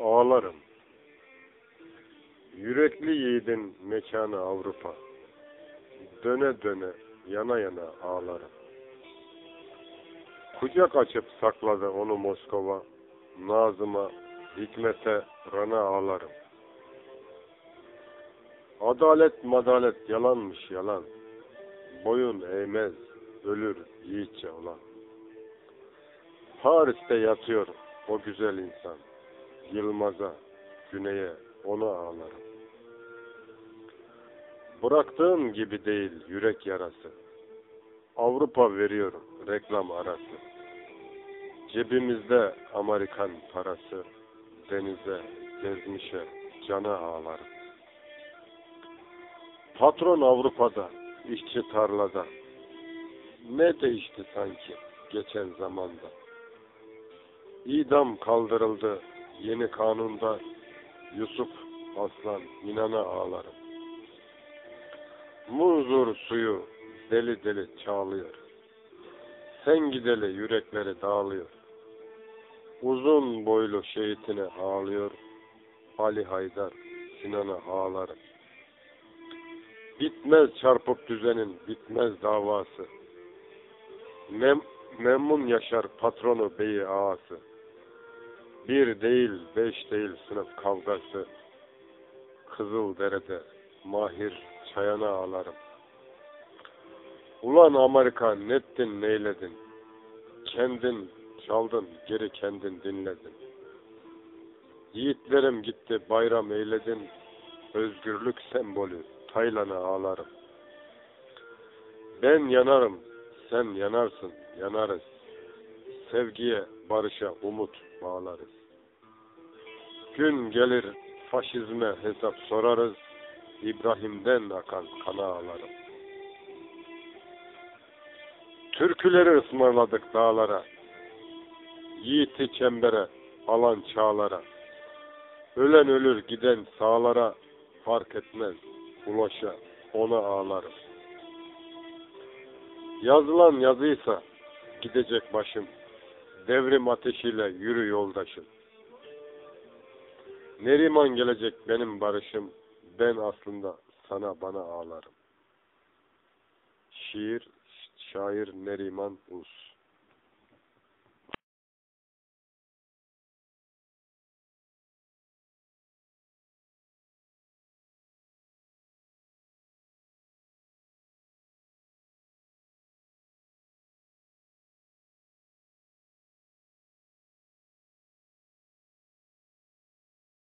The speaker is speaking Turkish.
ağlarım. Yürekli yiğidin mekanı Avrupa. Döne döne, yana yana ağlarım. Kucak açıp sakladı onu Moskova. Nazım'a, hikmete, rana ağlarım. Adalet madalet yalanmış yalan. Boyun eğmez, ölür yiğitçe olan. Paris'te yatıyor o güzel insan. Yılmaz'a, güneye ona ağlarım. Bıraktığım gibi değil yürek yarası. Avrupa veriyor reklam arası. Cebimizde Amerikan parası. Denize, gezmişe, cana ağlarım. Patron Avrupa'da, işçi tarlada. Ne değişti sanki geçen zamanda. İdam kaldırıldı yeni kanunda. Yusuf Aslan inana ağlarım. Muzur suyu deli deli çağlıyor. Sen gideli yürekleri dağılıyor. Uzun boylu şehitine ağlıyor. Ali Haydar Sinan'a ağlarım. Bitmez çarpık düzenin bitmez davası. Mem memnun yaşar patronu beyi ağası. Bir değil beş değil sınıf kavgası. Kızıl derede mahir çayana ağlarım. Ulan Amerika nettin neyledin? Kendin çaldın geri kendin dinledin. Yiğitlerim gitti bayram eyledin. Özgürlük sembolü Taylan'a ağlarım. Ben yanarım, sen yanarsın, yanarız. Sevgiye, barışa umut bağlarız. Gün gelir faşizme hesap sorarız. İbrahim'den akan kana ağlarım. Türküleri ısmarladık dağlara. Yiğiti çembere, alan çağlara. Ölen ölür giden sağlara fark etmez ulaşa ona ağlarım. Yazılan yazıysa gidecek başım. Devrim ateşiyle yürü yoldaşım. Neriman gelecek benim barışım. Ben aslında sana bana ağlarım. Şiir, şair Neriman Uz